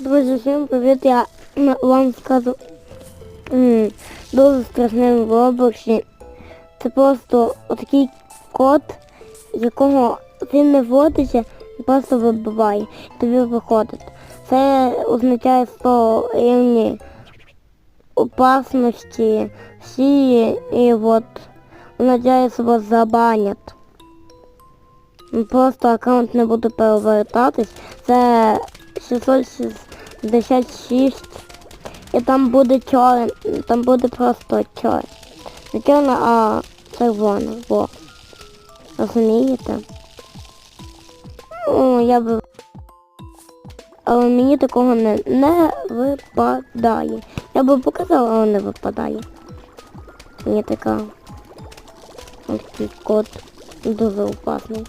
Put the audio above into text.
Друзі, всім привіт, я вам скажу дуже страшним в Роблоксі. Це просто отакий код, якого він не вводиться, він просто вибиває. Тобі виходить. Це означає 100 рівні опасності всі і от що вас забанять. Просто аккаунт не буде перевертатись. Це 666. І там буде чорне, там буде просто чорне. Не чорне, а червоне. Во. Розумієте? О, я би... Але мені такого не, не випадає. Я би показала, але не випадає. Мені така... Ось такий код дуже опасний.